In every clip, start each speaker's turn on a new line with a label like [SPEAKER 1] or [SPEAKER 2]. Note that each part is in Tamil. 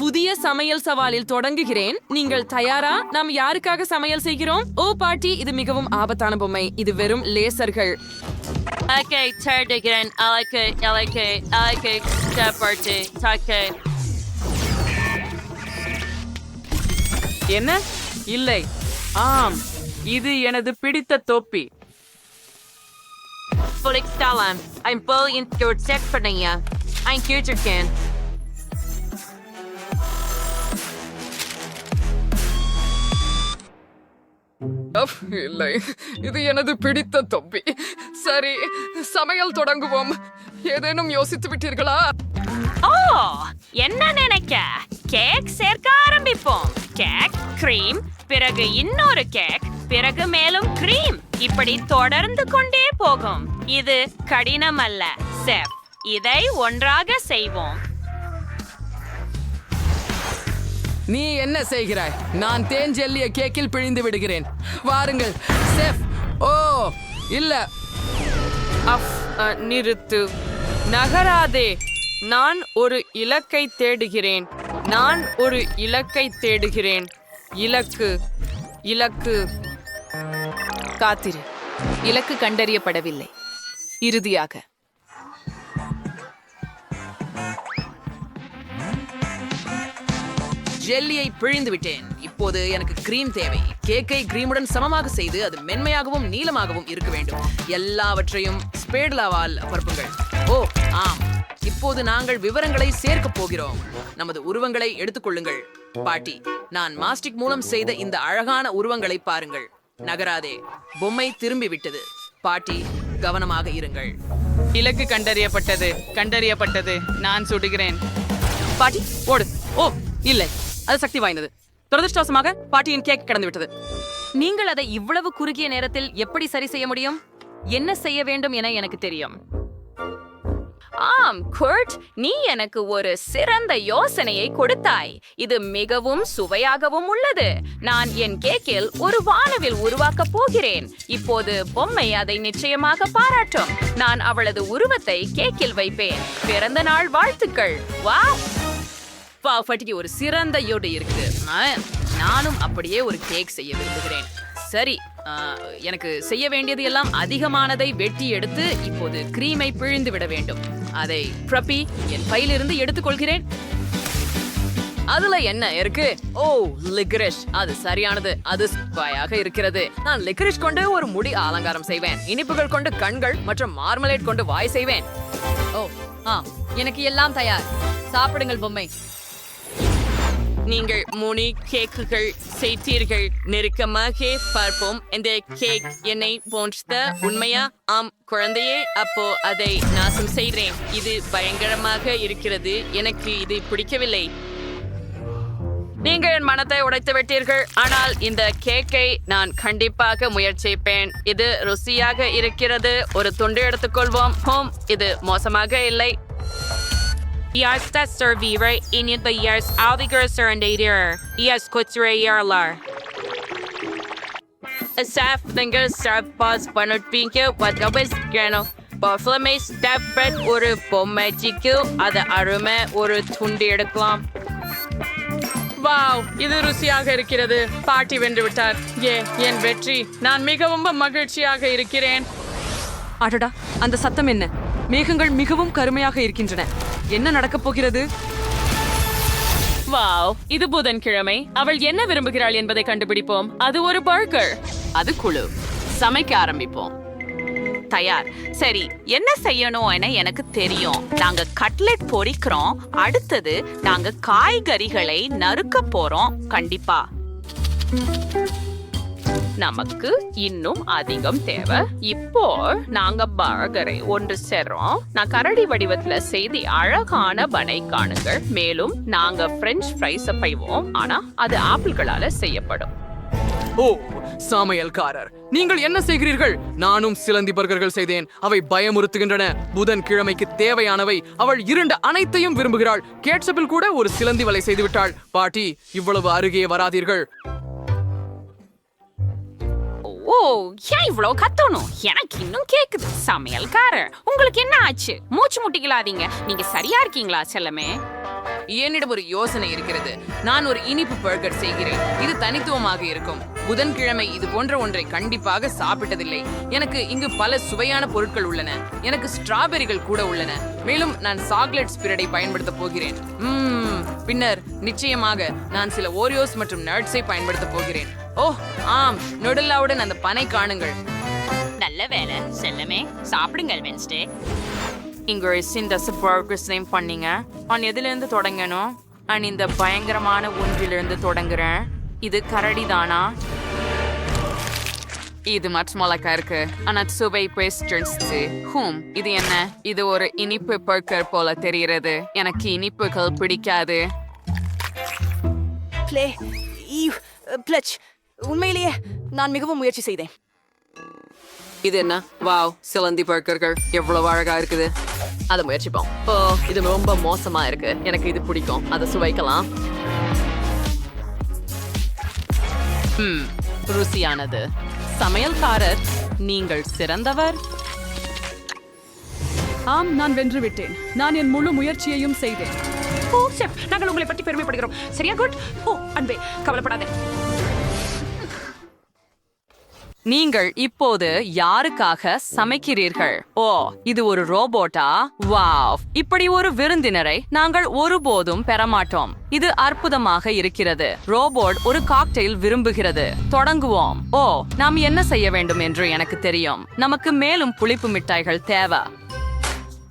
[SPEAKER 1] புதிய சமையல் சவாலில் தொடங்குகிறேன் நீங்கள் தயாரா நாம் யாருக்காக சமையல் செய்கிறோம் ஓ பாட்டி இது மிகவும் ஆபத்தான பொம்மை இது வெறும் லேசர்கள்
[SPEAKER 2] Okay, turn again. I like it. I like it. I like it. Step party. Take it.
[SPEAKER 3] என்ன இல்லை ஆம் இது எனது பிடித்த தொப்பி
[SPEAKER 2] Felix Stalin. I'm bullying your set for Nia. I'm Kujerkin.
[SPEAKER 1] அஃப், இல்லை. இது எனது பிடித்த தொப்பி. சரி சமையல் தொடங்குவோம். ஏதேனும் யோசித்து விட்டீர்களா?
[SPEAKER 2] ஓ என்ன நினைக்க? கேக் சேர்க்க ஆரம்பிப்போம். கேக் கிரீம் பிறகு இன்னொரு கேக் பிறகு மேலும் கிரீம் இப்படி தொடர்ந்து கொண்டே போகும். இது கடினம் அல்ல செப் இதை ஒன்றாக செய்வோம்.
[SPEAKER 1] நீ என்ன செய்கிறாய்? நான் தேன் ஜெல்லிய கேக்கில் பிழிந்து விடுகிறேன். வாருங்கள். செஃப். ஓ இல்ல.
[SPEAKER 3] அஃப் அ, நிறுத்து. நகராதே. நான் ஒரு இலக்கை தேடுகிறேன். நான் ஒரு இலக்கை தேடுகிறேன். இலக்கு. இலக்கு.
[SPEAKER 4] காத்திரு. இலக்கு கண்டறியப்படவில்லை. இறுதியாக.
[SPEAKER 5] ஜெல்லியை பிழிந்து விட்டேன் இப்போது எனக்கு கிரீம் தேவை. கேக்கை கிரீமுடன் சமமாக செய்து அது மென்மையாகவும் நீளமாகவும் இருக்க வேண்டும். எல்லாவற்றையும் ஸ்பேட்லாவால் பரப்புங்கள். ஓ ஆம். இப்போது நாங்கள் விவரங்களை சேர்க்கப் போகிறோம். நமது உருவங்களை எடுத்துக்கொள்ளுங்கள். பாட்டி நான் மாஸ்டிக் மூலம் செய்த இந்த அழகான உருவங்களை பாருங்கள். நகராதே. பொம்மை திரும்பி விட்டது பாட்டி கவனமாக இருங்கள்.
[SPEAKER 3] இலக்கு கண்டறியப்பட்டது. கண்டறியப்பட்டது. நான் சுடுகிறேன்.
[SPEAKER 1] பாட்டி ஓடு. ஓ இல்லை. அது சக்தி வாய்ந்தது. துரதிருஷ்டவசமாக பாட்டியின் கேக் கடந்து விட்டது
[SPEAKER 4] நீங்கள் அதை இவ்வளவு குறுகிய நேரத்தில் எப்படி சரி செய்ய முடியும்? என்ன செய்ய வேண்டும் என எனக்கு தெரியும்.
[SPEAKER 2] ஆம் குர்ட் நீ எனக்கு ஒரு சிறந்த யோசனையை கொடுத்தாய். இது மிகவும் சுவையாகவும் உள்ளது. நான் என் கேக்கில் ஒரு வானவில் உருவாக்கப் போகிறேன். இப்போது பொம்மை அதை நிச்சயமாக பாராட்டும். நான் அவளது உருவத்தை கேக்கில் வைப்பேன். பிறந்த நாள் வாழ்த்துக்கள். வா!
[SPEAKER 5] வாவ் ஒரு சிறந்த யோடு இருக்கு நானும் அப்படியே ஒரு கேக் செய்ய விரும்புகிறேன். சரி எனக்கு செய்ய வேண்டியது எல்லாம் அதிகமானதை வெட்டி எடுத்து இப்போது கிரீமை பிழிந்து விட வேண்டும். அதை ப்ரப்பி என் பையிலிருந்து எடுத்துக்கொள்கிறேன். அதுல என்ன இருக்கு? ஓ லிக்ரிஷ் அது சரியானது. அது ஸ்பாயாக இருக்கிறது. நான் லிக்ரிஷ் கொண்டு ஒரு முடி அலங்காரம் செய்வேன். இனிப்புகள் கொண்டு கண்கள் மற்றும் மார்மலேட் கொண்டு வாய் செய்வேன்.
[SPEAKER 4] ஓ ஆ எனக்கு எல்லாம் தயார். சாப்பிடுங்கள் பொம்மை.
[SPEAKER 2] நீங்கள் மூணு கேக்குகள் செய்தீர்கள். நெருக்கமாக பார்ப்போம். இந்த கேக் என்னை போன்ற உண்மையா? ஆம் குழந்தையே அப்போ அதை நாசம் செய்கிறேன். இது பயங்கரமாக இருக்கிறது. எனக்கு இது பிடிக்கவில்லை. நீங்கள் என் மனத்தை உடைத்து விட்டீர்கள். ஆனால் இந்த கேக்கை நான் கண்டிப்பாக முயற்சிப்பேன். இது ருசியாக இருக்கிறது. ஒரு துண்டு எடுத்துக்கொள்வோம். ஹோம் இது மோசமாக இல்லை. Yes, that's servire in the years alviger surrendader. Yes, kutsure yarlar. Asaf finger serve pause banner pinky what always gano. Buffalo step bread சிக்கு அது அருமை ஒரு துண்டு எடுக்கலாம்
[SPEAKER 3] வாவ் இது ருசியாக இருக்கிறது பாட்டி வென்று விட்டார் ஏ என் வெற்றி நான் மிகவும் மகிழ்ச்சியாக இருக்கிறேன்
[SPEAKER 1] அடடா அந்த சத்தம் என்ன மேகங்கள் மிகவும் கருமையாக இருக்கின்றன என்ன நடக்கப் போகிறது?
[SPEAKER 3] வாவ் இது புதன்கிழமை. அவள் என்ன விரும்புகிறாள் என்பதை கண்டுபிடிப்போம். அது ஒரு பர்கர்.
[SPEAKER 2] அது குழு. சமைக்க ஆரம்பிப்போம். தயார். சரி என்ன செய்யணும் என எனக்கு தெரியும். நாங்க கட்லெட் பொரிக்கிறோம். அடுத்தது நாங்க காய்கறிகளை நறுக்க போறோம். கண்டிப்பா. நமக்கு இன்னும் அதிகம் தேவை. இப்போ நாங்க பர்கரை ஒன்று சேர்றோம். நான் கரடி வடிவத்துல செய்தி அழகான பனை காணுங்கள். மேலும் நாங்க பிரெஞ்ச் ஃப்ரைஸ் பைவோம். ஆனா அது ஆப்பிள்களால செய்யப்படும்.
[SPEAKER 1] ஓ சமையல்காரர். நீங்கள் என்ன செய்கிறீர்கள்? நானும் சிலந்தி பர்கர்கள் செய்தேன். அவை பயமுறுத்துகின்றன. புதன் கிழமைக்கு தேவையானவை அவள் இரண்டு அனைத்தையும் விரும்புகிறாள். கேட்சப்பில் கூட ஒரு சிலந்தி வலை செய்துவிட்டாள். பாட்டி இவ்வளவு அருகே வராதீர்கள்.
[SPEAKER 2] ஓ ஏன் இவ்வளவு கத்தணும்? எனக்கு இன்னும் கேக்குது. சமையல்காரர் உங்களுக்கு என்ன ஆச்சு? மூச்சு முட்டிக்கலாதீங்க. நீங்க சரியா இருக்கீங்களா செல்லமே?
[SPEAKER 5] என்னிடம் ஒரு யோசனை இருக்கிறது. நான் ஒரு இனிப்பு பர்கர் செய்கிறேன். இது தனித்துவமாக இருக்கும். புதன்கிழமை இது போன்ற ஒன்றை கண்டிப்பாக சாப்பிட்டதில்லை. எனக்கு இங்கு பல சுவையான பொருட்கள் உள்ளன. எனக்கு ஸ்ட்ராபெரிகள் கூட உள்ளன. மேலும் நான் சாக்லேட் ஸ்பிரடை பயன்படுத்த போகிறேன். ம்ம், பின்னர் நிச்சயமாக நான் சில ஓரியோஸ் மற்றும் நட்ஸை பயன்படுத்த போகிறேன். ஓ ஆம் நொடல்லாவுடன் அந்த பனை காணுங்கள்.
[SPEAKER 2] நல்ல வேலை செல்லமே சாப்பிடுங்கள் வென்ஸ்டே
[SPEAKER 5] இங்க ஒரு சிந்தஸ் பர்கர்ஸ் நேம் பண்ணீங்க. நான் எதுலேருந்து தொடங்கணும்? நான் இந்த பயங்கரமான ஒன்றிலிருந்து தொடங்குறேன். இது கரடி தானா இது மற்றமலக்கா இருக்கு. ஆனா சுவை பேஸ்ட் ஹூம் இது என்ன? இது ஒரு இனிப்பு பர்கர் போல தெரிகிறது. எனக்கு இனிப்புகள் பிடிக்காது.
[SPEAKER 6] பிளே ஈவ் பிளச் உண்மையிலேயே நான் மிகவும் முயற்சி செய்தேன்.
[SPEAKER 1] இது என்ன? வாவ் சிலந்தி பர்கர்கள் எவ்வளவு அழகா இருக்குது. அதை முயற்சிப்போம். ஓ இது ரொம்ப மோசமா இருக்கு. எனக்கு இது பிடிக்கும். அதை சுவைக்கலாம்.
[SPEAKER 5] ம் ருசியானது. சமையல்காரர். நீங்கள் சிறந்தவர்.
[SPEAKER 3] ஆம் நான் வென்று விட்டேன் நான் என் முழு முயற்சியையும் செய்தேன்.
[SPEAKER 2] ஓ செஃப் நாங்கள் உங்களை பற்றி பெருமைப்படுகிறோம். சரியா குட்? ஓ அன்பே கவலைப்படாதே.
[SPEAKER 5] நீங்கள் இப்போது யாருக்காக சமைக்கிறீர்கள்? ஓ இது ஒரு ரோபோட்டா? வாவ். இப்படி ஒரு விருந்தினரை நாங்கள் ஒருபோதும் பெறமாட்டோம். இது அற்புதமாக இருக்கிறது. ரோபோட் ஒரு காக்டெயில் விரும்புகிறது. தொடங்குவோம். ஓ நாம் என்ன செய்ய வேண்டும் என்று எனக்கு தெரியும். நமக்கு மேலும் புளிப்பு மிட்டாய்கள் தேவை.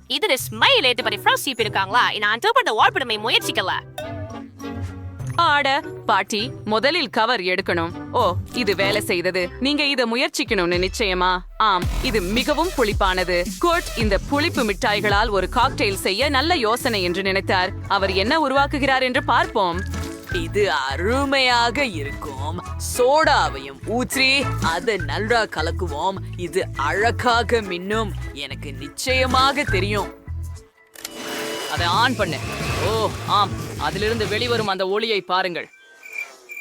[SPEAKER 2] இது ஸ்மைல் ஏத்து பத்தி ஃப்ரோஸ் இருக்காங்களா? நான் தோப்பட்ட வாழ்ப்பிடமை முயற்சிக்கல.
[SPEAKER 5] ஆட பாட்டி முதலில் கவர் எடுக்கணும். ஓ இது வேலை செய்தது. நீங்க இத முயற்சிக்கணும்னு நிச்சயமா? ஆம் இது மிகவும் புளிப்பானது. கோட் இந்த புளிப்பு மிட்டாய்களால் ஒரு காக்டெயில் செய்ய நல்ல யோசனை என்று நினைத்தார். அவர் என்ன உருவாக்குகிறார் என்று பார்ப்போம்.
[SPEAKER 1] இது அருமையாக இருக்கும். சோடாவையும் ஊற்றி அதை நல்லா கலக்குவோம். இது அழகாக மின்னும். எனக்கு நிச்சயமாக தெரியும்.
[SPEAKER 5] அதை ஆன் பண்ணு. ஓ ஆம். அதிலிருந்து வெளிவரும் அந்த ஒளியை பாருங்கள்.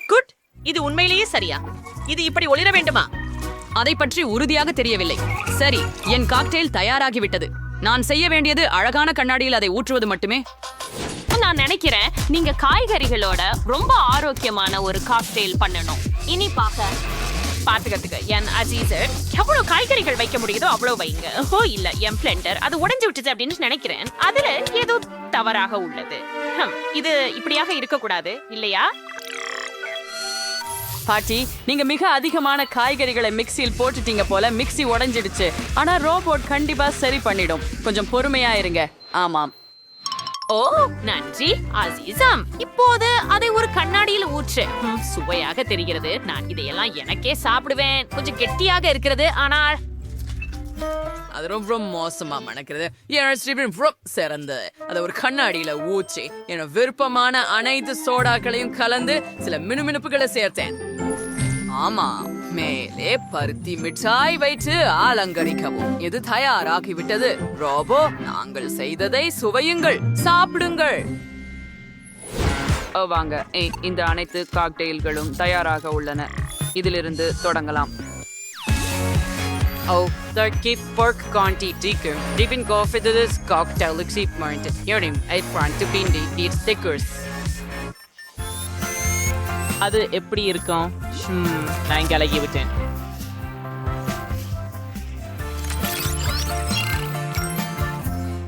[SPEAKER 2] குட். இது உண்மையிலேயே சரியா? இது இப்படி ஒளிர வேண்டுமா?
[SPEAKER 5] அதை பற்றி உறுதியாக தெரியவில்லை. சரி என் காக்டெயில் தயாராகிவிட்டது. நான் செய்ய வேண்டியது அழகான கண்ணாடியில் அதை ஊற்றுவது மட்டுமே?
[SPEAKER 2] நான் நினைக்கிறேன் நீங்க காய்கறிகளோட ரொம்ப ஆரோக்கியமான ஒரு காக்டெயில் பண்ணணும். இனிப்பாக பாத்துக்கிறதுக்கு. என் அஜீசர் எவ்வளவு காய்கறிகள் வைக்க முடியுதோ அவ்வளவு வைங்க. ஓ இல்ல என் பிளெண்டர் அது உடைஞ்சு விட்டுச்சு அப்படின்னு நினைக்கிறேன். அதுல ஏதோ தவறாக உள்ளது. இது இப்படியாக இருக்கக்கூடாது இல்லையா?
[SPEAKER 5] பாட்டி நீங்க மிக அதிகமான காய்கறிகளை மிக்ஸியில் போட்டுட்டீங்க போல மிக்ஸி உடைஞ்சிடுச்சு. ஆனா ரோபோட் கண்டிப்பா சரி பண்ணிடும். கொஞ்சம் பொறுமையா இருங்க. ஆமாம்.
[SPEAKER 2] ஓ நன்றி அசீசம் இப்போது அதை ஒரு கண்ணாடியில் ஊற்று. சுவையாக தெரிகிறது. நான் இதையெல்லாம் எனக்கே சாப்பிடுவேன். கொஞ்சம் கெட்டியாக இருக்கிறது ஆனால்
[SPEAKER 1] அது ரொம்ப மோசமா மணக்கிறது. என்னோட ஸ்ரீபின் ரொம்ப சிறந்தது. அதை ஒரு கண்ணாடியில ஊற்றி என விருப்பமான அனைத்து சோடாக்களையும் கலந்து சில மினுமினுப்புகளை சேர்த்தேன். ஆமா மேலே பருத்தி மிட்டாய் வைத்து அலங்கரிக்கவும். இது தயாராகிவிட்டது. ரோபோ நாங்கள் செய்ததை சுவையுங்கள். சாப்பிடுங்கள்.
[SPEAKER 5] ஓ, வாங்க. இந்த அனைத்து காக்டெயில்களும் தயாராக உள்ளன. இதிலிருந்து தொடங்கலாம். Oh, der gift pork conti dicker. Dippen go for this cocktail excitement. Hearing I front to bindi eat stickers. அது எப்படி இருக்கும்? நான் இங்க அழகி விட்டேன்.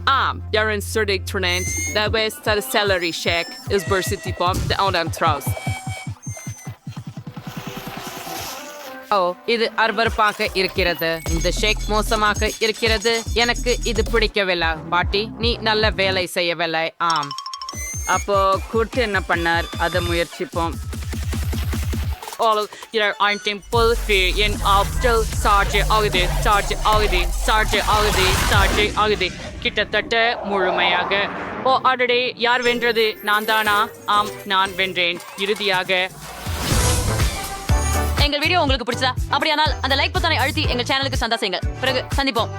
[SPEAKER 5] Ah, jag är en sturdig tränent. Det bästa celery shake is bursity pop the Adam Trouse. ஓ இது அருவருப்பாக இருக்கிறது. இந்த ஷேக் மோசமாக இருக்கிறது. எனக்கு இது பிடிக்கவில்லை. பாட்டி நீ நல்ல வேலை செய்யவில்லை. ஆம். அப்போ குர்ட் என்ன பண்ணார்? அதை முயற்சிப்போம். All your temple fear in after charge ஆகுது சார்ஜ் ஆகுது சார்ஜ் ஆகுது சார்ஜ் ஆகுது கிட்டத்தட்ட முழுமையாக. Oh, ஓ ஆடடே யார் வென்றது? நான் தானா? ஆம் நான் வென்றேன். இறுதியாக.
[SPEAKER 4] எங்கள் வீடியோ உங்களுக்கு பிடிச்சதா? அப்படியானால் அந்த லைக் பொத்தானை அழுத்தி எங்கள் சேனலுக்கு சந்தா செய்யுங்கள். பிறகு சந்திப்போம்.